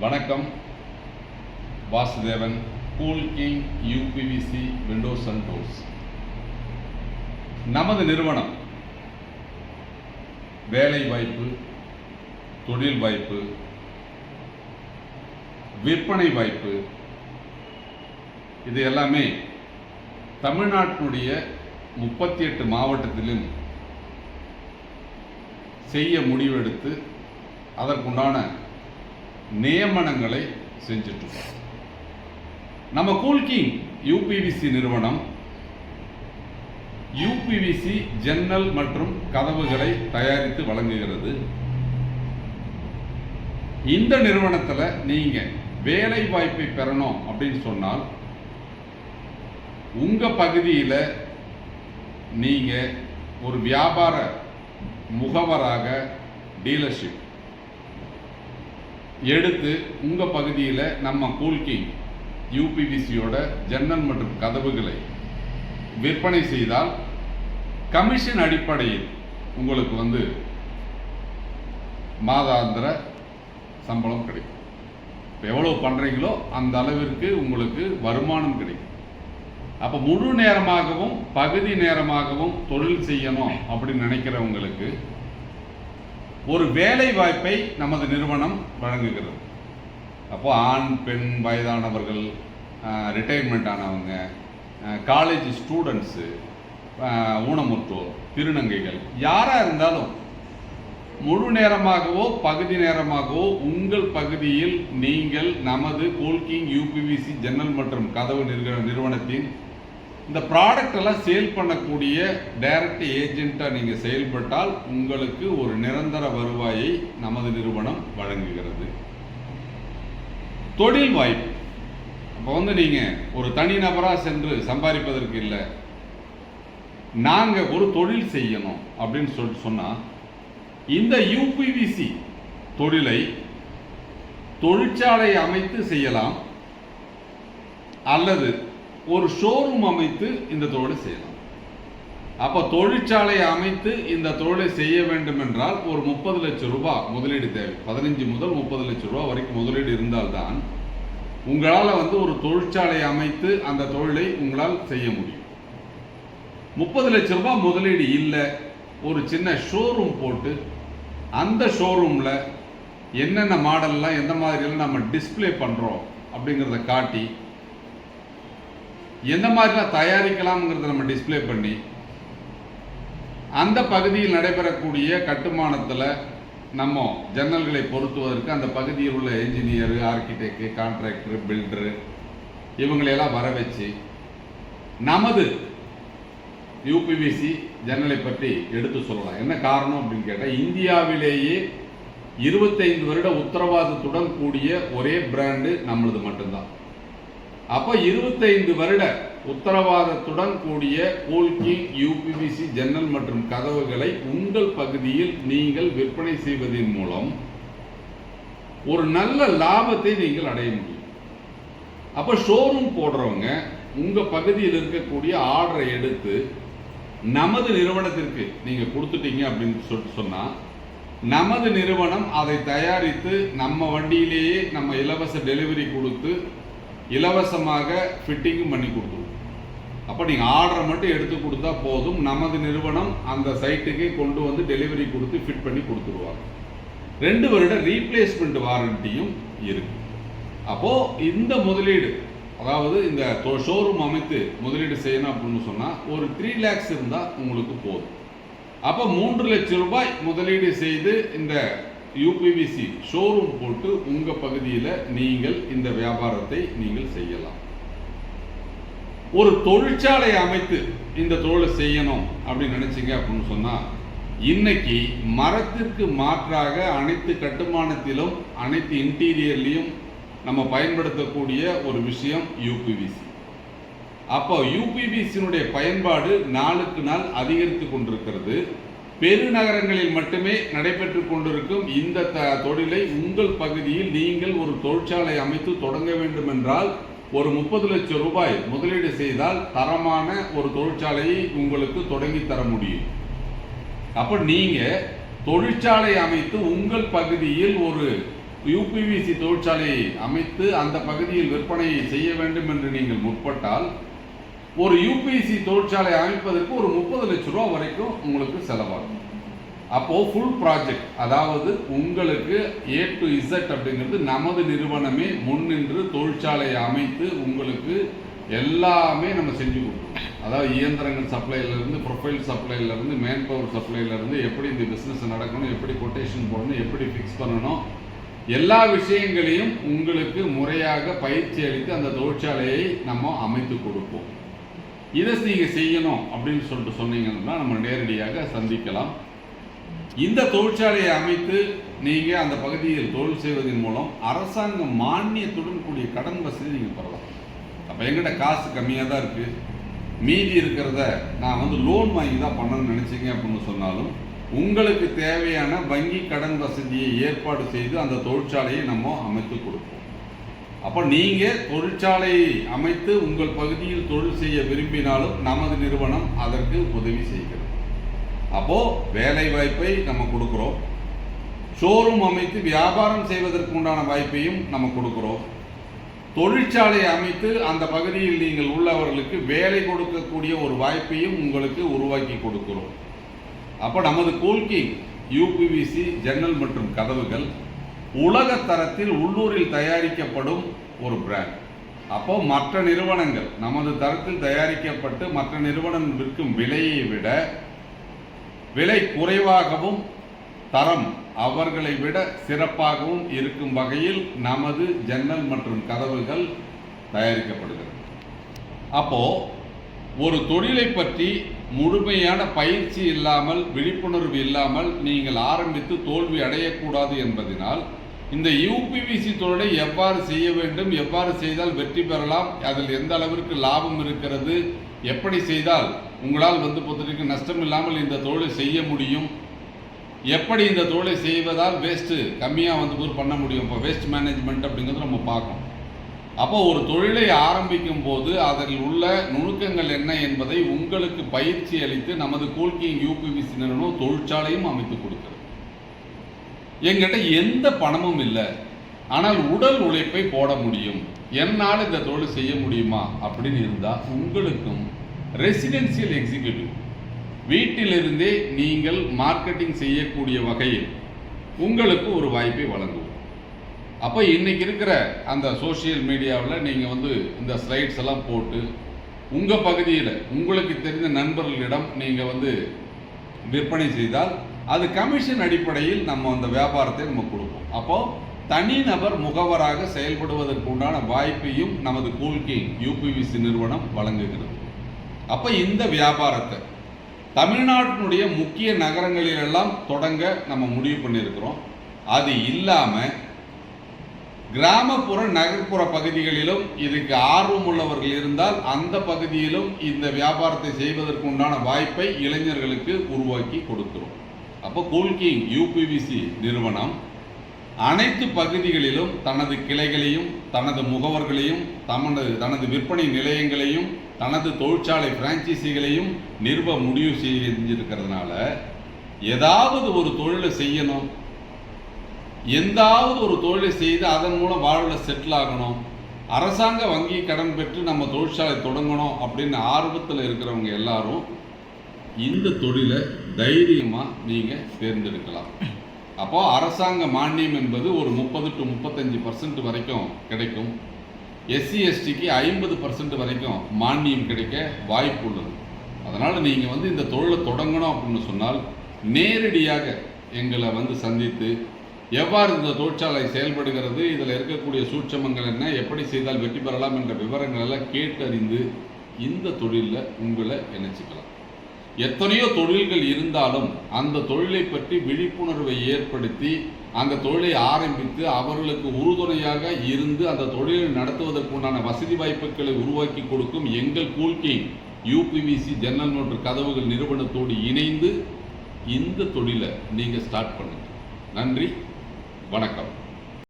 வணக்கம். Vasudevan cool king UPVC windows and doors நமது நிறுவனம் வேலை வாய்ப்பு தொழில் வாய்ப்பு விற்பனை வாய்ப்பு இது எல்லாமே தமிழ்நாட்டினுடைய முப்பத்தி எட்டு மாவட்டத்திலும் செய்ய முடிவெடுத்து அதற்குண்டான நியமனங்களை செஞ்சிட்ருக்கோம் நம்ம கூல்கிங் யூபிவிசி நிறுவனம் யூபிவிசி ஜன்னல் மற்றும் கதவுகளை தயாரித்து வழங்குகிறது. இந்த நிறுவனத்தில் நீங்கள் வேலை வாய்ப்பை பெறணும் அப்படின்னு சொன்னால் உங்கள் பகுதியில் நீங்கள் ஒரு வியாபார முகவராக டீலர்ஷிப் எடுத்து உங்கள் பகுதியில் நம்ம கூல்கிங் யூபிவிசியோட ஜன்னல் மற்றும் கதவுகளை விற்பனை செய்தால் கமிஷன் அடிப்படையில் உங்களுக்கு வந்து மாதாந்திர சம்பளம் கிடைக்கும். இப்போ எவ்வளோ பண்ணுறீங்களோ அந்த அளவிற்கு உங்களுக்கு வருமானம் கிடைக்கும். அப்போ முழு நேரமாகவும் பகுதி நேரமாகவும் தொழில் செய்யணும் அப்படின்னு நினைக்கிறவங்களுக்கு ஒரு வேலை வாய்ப்பை நமது நிறுவனம் வழங்குகிறது. அப்போ ஆண் பெண் வயதானவர்கள் ரிட்டையர்மெண்ட் ஆனவங்க காலேஜ் ஸ்டூடெண்ட்ஸு ஊனமுற்றோர் திருநங்கைகள் யாராக இருந்தாலும் முழு நேரமாகவோ பகுதி நேரமாகவோ உங்கள் பகுதியில் நீங்கள் நமது கோல்கிங் யூபிவிசி ஜன்னல் மற்றும் கதவு நிறுவன நிறுவனத்தின் இந்த ப்ராடக்ட் எல்லாம் சேல் பண்ணக்கூடிய டைரக்ட் ஏஜென்ட்டாக நீங்கள் செயல்பட்டால் உங்களுக்கு ஒரு நிரந்தர வருவாயை நமது நிறுவனம் வழங்குகிறது. தொழில் வாய்ப்பு. அப்போ வந்து நீங்கள் ஒரு தனிநபராக சென்று சம்பாதிப்பதற்கு இல்லை. நாங்கள் ஒரு தொழில் செய்யணும் அப்படின்னு சொல்லிட்டு சொன்னால் இந்த யூபிவிசி தொழிலை தொழிற்சாலை அமைத்து செய்யலாம். அல்லது ஒரு ஷோரூம் அமைத்து இந்த தொழிலை செய்யலாம். அப்போ தொழிற்சாலை அமைத்து இந்த தொழிலை செய்ய வேண்டும் என்றால் ஒரு முப்பது லட்சம் ரூபாய் முதலீடு தேவை. பதினஞ்சு முதல் முப்பது லட்சம் ரூபாய் வரைக்கும் முதலீடு இருந்தால்தான் உங்களால் வந்து ஒரு தொழிற்சாலை அமைத்து அந்த தொழிலை உங்களால் செய்ய முடியும். முப்பது லட்சம் ரூபாய் முதலீடு இல்லை ஒரு சின்ன ஷோரூம் போட்டு அந்த ஷோரூமில் என்னென்ன மாடல்லாம் எந்த மாதிரியெல்லாம் நம்ம டிஸ்ப்ளே பண்ணுறோம் அப்படிங்கிறத காட்டி எந்த மாதிரிலாம் தயாரிக்கலாம்ங்கிறத நம்ம டிஸ்ப்ளே பண்ணி அந்த பகுதியில் நடைபெறக்கூடிய கட்டுமானத்தில் நம்ம ஜன்னல்களை பொருத்துவதற்கு அந்த பகுதியில் உள்ள என்ஜினியரு ஆர்கிடெக்ட் கான்ட்ராக்டர் பில்டரு இவங்களையெல்லாம் வர வச்சு நமது யூபிவிசி ஜன்னலை பற்றி எடுத்து சொல்லலாம். என்ன காரணம் அப்படின்னு கேட்டால் இந்தியாவிலேயே இருபத்தைந்து வருட உத்தரவாதத்துடன் கூடிய ஒரே பிராண்டு நம்மளது மட்டும்தான். அப்போ இருபத்தைந்து வருட உத்தரவாதத்துடன் கூடிய கோல்கிங் யூபிபிசி ஜன்னல் மற்றும் கதவுகளை உங்கள் பகுதியில் நீங்கள் விற்பனை செய்வதன் மூலம் ஒரு நல்ல லாபத்தை நீங்கள் அடைய முடியும். அப்போ ஷோரூம் போடுறவங்க உங்கள் பகுதியில் இருக்கக்கூடிய ஆர்டரை எடுத்து நமது நிறுவனத்திற்கு நீங்கள் கொடுத்துட்டீங்க அப்படின்னு சொல்லிட்டு சொன்னால் நமது நிறுவனம் அதை தயாரித்து நம்ம வண்டியிலேயே நம்ம இலவச டெலிவரி கொடுத்து இலவசமாக ஃபிட்டிங்கும் பண்ணி கொடுத்துருவோம் அப்போ நீங்கள் ஆர்டரை மட்டும் எடுத்து கொடுத்தா போதும். நமது நிறுவனம் அந்த சைட்டுக்கே கொண்டு வந்து டெலிவரி கொடுத்து ஃபிட் பண்ணி கொடுத்துருவாங்க. ரெண்டு வருட ரீப்ளேஸ்மெண்ட் வாரண்டியும் இருக்கு. அப்போது இந்த முதலீடு அதாவது இந்த ஷோரூம் அமைத்து முதலீடு செய்யணும் அப்படின்னு சொன்னால் ஒரு த்ரீ லேக்ஸ் இருந்தால் உங்களுக்கு போதும். அப்போ மூன்று லட்சம் ரூபாய் முதலீடு செய்து இந்த யூபிவிசி ஷோரூம் போட்டு உங்கள் பகுதியில் நீங்கள் இந்த வியாபாரத்தை நீங்கள் செய்யலாம். ஒரு தொழிற்சாலை அமைத்து இந்த தொழிலை செய்யணும் அப்படின்னு நினச்சிங்க அப்படின்னு சொன்னால் இன்னைக்கு மரத்திற்கு மாற்றாக அனைத்து கட்டுமானத்திலும் அனைத்து இன்டீரியர்லையும் நம்ம பயன்படுத்தக்கூடிய ஒரு விஷயம் யூபிவிசி அப்போ யூபிவிசியினுடைய பயன்பாடு நாளுக்கு நாள் அதிகரித்து கொண்டிருக்கிறது. பெருநகரங்களில் மட்டுமே நடைபெற்று கொண்டிருக்கும் இந்த த- தொழிலை உங்கள் பகுதியில் நீங்கள் ஒரு தொழிற்சாலை அமைத்து தொடங்க வேண்டும் என்றால் ஒரு முப்பது லட்சம் ரூபாய் முதலீடு செய்தால் தரமான ஒரு தொழிற்சாலையை உங்களுக்கு தொடங்கி தர முடியும். அப்ப நீங்க தொழிற்சாலை அமைத்து உங்கள் பகுதியில் ஒரு யூபிவிசி தொழிற்சாலையை அமைத்து அந்த பகுதியில் விற்பனையை செய்ய வேண்டும் என்று நீங்கள் முற்பட்டால் ஒரு யூபிஎஸ்சி தொழிற்சாலை அமைப்பதற்கு ஒரு முப்பது லட்சம் ரூபா வரைக்கும் உங்களுக்கு செலவாகும். அப்போது ஃபுல் ப்ராஜெக்ட் அதாவது உங்களுக்கு ஏ டு இசட் அப்படிங்கிறது நமது நிறுவனமே முன்னின்று தொழிற்சாலையை அமைத்து உங்களுக்கு எல்லாமே நம்ம செஞ்சு கொடுக்கணும் அதாவது இயந்திரங்கள் சப்ளைலேருந்து ப்ரொஃபைல் சப்ளைலேருந்து மேன் பவர் சப்ளைலேருந்து எப்படி இந்த பிஸ்னஸ் நடக்கணும் எப்படி கொட்டேஷன் போடணும் எப்படி ஃபிக்ஸ் பண்ணணும் எல்லா விஷயங்களையும் உங்களுக்கு முறையாக பயிற்சி அளித்து அந்த தொழிற்சாலையை நம்ம அமைத்து கொடுப்போம். இதை நீங்கள் செய்யணும் அப்படின்னு சொல்லிட்டு சொன்னீங்கன்னா நம்ம நேரடியாக சந்திக்கலாம். இந்த தொழிற்சாலையை அமைத்து நீங்கள் அந்த பகுதியில் தொழில் செய்வதன் மூலம் அரசாங்க மானியத்துடன் கூடிய கடன் வசதி நீங்கள் பெறலாம். அப்போ எங்கிட்ட காசு கம்மியாக தான் இருக்குது மீதி இருக்கிறத நான் வந்து லோன் வாங்கி தான் பண்ணணும்னு நினச்சிங்க அப்படின்னு சொன்னாலும் உங்களுக்கு தேவையான வங்கி கடன் வசதியை ஏற்பாடு செய்து அந்த தொழிற்சாலையை நம்ம அமைத்து கொடுப்போம். அப்போ நீங்கள் தொழிற்சாலையை அமைத்து உங்கள் பகுதியில் தொழில் செய்ய விரும்பினாலும் நமது நிறுவனம் அதற்கு உதவி செய்கிறது. அப்போது வேலை வாய்ப்பை நம்ம கொடுக்குறோம். ஷோரூம் அமைத்து வியாபாரம் செய்வதற்கு உண்டான வாய்ப்பையும் நம்ம கொடுக்குறோம். தொழிற்சாலை அமைத்து அந்த பகுதியில் நீங்கள் உள்ளவர்களுக்கு வேலை கொடுக்கக்கூடிய ஒரு வாய்ப்பையும் உங்களுக்கு உருவாக்கி கொடுக்கிறோம். அப்போ நமது கூல்கிங் யூபிவிசி ஜன்னல் மற்றும் கதவுகள் உலக தரத்தில் உள்ளூரில் தயாரிக்கப்படும் ஒரு பிராண்ட் அப்போ மற்ற நிறுவனங்கள் நமது தரத்தில் தயாரிக்கப்பட்டு மற்ற நிறுவனம் விற்கும் விலையை விட விலை குறைவாகவும் தரம் அவர்களை விட சிறப்பாகவும் இருக்கும் வகையில் நமது ஜன்னல் மற்றும் கதவுகள் தயாரிக்கப்படுகிறது. அப்போ ஒரு தொழிலை பற்றி முழுமையான பயிற்சி இல்லாமல் விழிப்புணர்வு இல்லாமல் நீங்கள் ஆரம்பித்து தோல்வி அடையக்கூடாது என்பதனால் இந்த யூபிவிசி தொழிலை எவ்வாறு செய்ய வேண்டும் எவ்வாறு செய்தால் வெற்றி பெறலாம் அதில் எந்த அளவிற்கு லாபம் இருக்கிறது எப்படி செய்தால் உங்களால் வந்து பொறுத்தவரைக்கும் நஷ்டம் இல்லாமல் இந்த தொழிலை செய்ய முடியும் எப்படி இந்த தொழிலை செய்வதால் வேஸ்ட்டு கம்மியாக வந்து போது பண்ண முடியும் இப்போ வேஸ்ட் மேனேஜ்மெண்ட் அப்படிங்கிறது நம்ம பார்க்கணும். அப்போ ஒரு தொழிலை ஆரம்பிக்கும் போது அதில் உள்ள நுணுக்கங்கள் என்ன என்பதை உங்களுக்கு பயிற்சி அளித்து நமது கூல்கிங் யூபிவிசி நிறுவனம் தொழிற்சாலையும் அமைத்து கொடுக்கிறது. எங்கிட்ட எந்த பணமும் இல்லை. ஆனால் உடல் உழைப்பை போட முடியும். என்னால் இந்த தொழில் செய்ய முடியுமா? அப்படின்னு இருந்தால் உங்களுக்கும் ரெசிடென்சியல் எக்ஸிக்யூட்டிவ் வீட்டிலிருந்தே நீங்கள் மார்க்கெட்டிங் செய்யக்கூடிய வகையில் உங்களுக்கு ஒரு வாய்ப்பை வழங்குவோம். அப்போ இன்னைக்கு இருக்கிற அந்த சோஷியல் மீடியாவில் நீங்கள் வந்து இந்த ஸ்லைட்ஸ் எல்லாம் போட்டு உங்கள் பகுதியில் உங்களுக்கு தெரிந்த நண்பர்களிடம் நீங்கள் வந்து விற்பனை செய்தால் அது கமிஷன் அடிப்படையில் நம்ம அந்த வியாபாரத்தை நம்ம கொடுப்போம். அப்போ தனிநபர் முகவராக செயல்படுவதற்கு உண்டான வாய்ப்பையும் நமது கூல்கிங் யூபிவிசி நிறுவனம் வழங்குகிறது. அப்போ இந்த வியாபாரத்தை தமிழ்நாட்டினுடைய முக்கிய நகரங்களிலெல்லாம் தொடங்க நம்ம முடிவு பண்ணியிருக்கிறோம். அது இல்லாமல் கிராமப்புற நகர்ப்புற பகுதிகளிலும் இதுக்கு ஆர்வம் உள்ளவர்கள் இருந்தால் அந்த பகுதியிலும் இந்த வியாபாரத்தை செய்வதற்கு உண்டான வாய்ப்பை இளைஞர்களுக்கு உருவாக்கி கொடுக்கிறோம். அப்போ கூல்கிங் யூபிவிசி நிறுவனம் அனைத்து பகுதிகளிலும் தனது கிளைகளையும் தனது முகவர்களையும் தமது தனது விற்பனை நிலையங்களையும் தனது தொழிற்சாலை பிரான்ச்சைசிகளையும் நிறுவ முடிவு செஞ்சிருக்கிறதுனால ஏதாவது ஒரு தொழிலை செய்யணும். எந்தாவது ஒரு தொழிலை செய்து அதன் மூலம் வாழ்வில் செட்டில் ஆகணும். அரசாங்க வங்கி கடன் பெற்று நம்ம தொழிற்சாலை தொடங்கணும் அப்படின்னு ஆர்வத்தில் இருக்கிறவங்க எல்லாரும் இந்த தொழிலை தைரியமாக நீங்கள் தேர்ந்தெடுக்கலாம். அப்போது அரசாங்க மானியம் என்பது ஒரு முப்பது டு முப்பத்தஞ்சு பர்சன்ட் வரைக்கும் கிடைக்கும். எஸ்சி எஸ்டிக்கு ஐம்பது பர்சன்ட் வரைக்கும் மானியம் கிடைக்க வாய்ப்பு உள்ளது. அதனால் நீங்கள் வந்து இந்த தொழிலை தொடங்கணும் அப்படின்னு சொன்னால் நேரடியாக எங்களை வந்து சந்தித்து எவ்வாறு இந்த தொழிற்சாலை செயல்படுகிறது இதில் இருக்கக்கூடிய சூட்சமங்கள் என்ன எப்படி செய்தால் வெற்றி பெறலாம் என்ற விவரங்கள் எல்லாம் கேட்டறிந்து இந்த தொழிலில் உங்களை இணைச்சிக்கலாம். எத்தனையோ தொழில்கள் இருந்தாலும் அந்த தொழிலை பற்றி விழிப்புணர்வை ஏற்படுத்தி அந்த தொழிலை ஆரம்பித்து அவர்களுக்கு உறுதுணையாக இருந்து அந்த தொழிலை நடத்துவதற்குண்டான வசதி வாய்ப்புகளை உருவாக்கி கொடுக்கும் எங்கள் கூல்கிங் யூபிவிசி ஜன்னல் மற்றும் கதவுகள் நிறுவனத்தோடு இணைந்து இந்த தொழிலை நீங்கள் ஸ்டார்ட் பண்ணுங்கள் நன்றி வணக்கம்.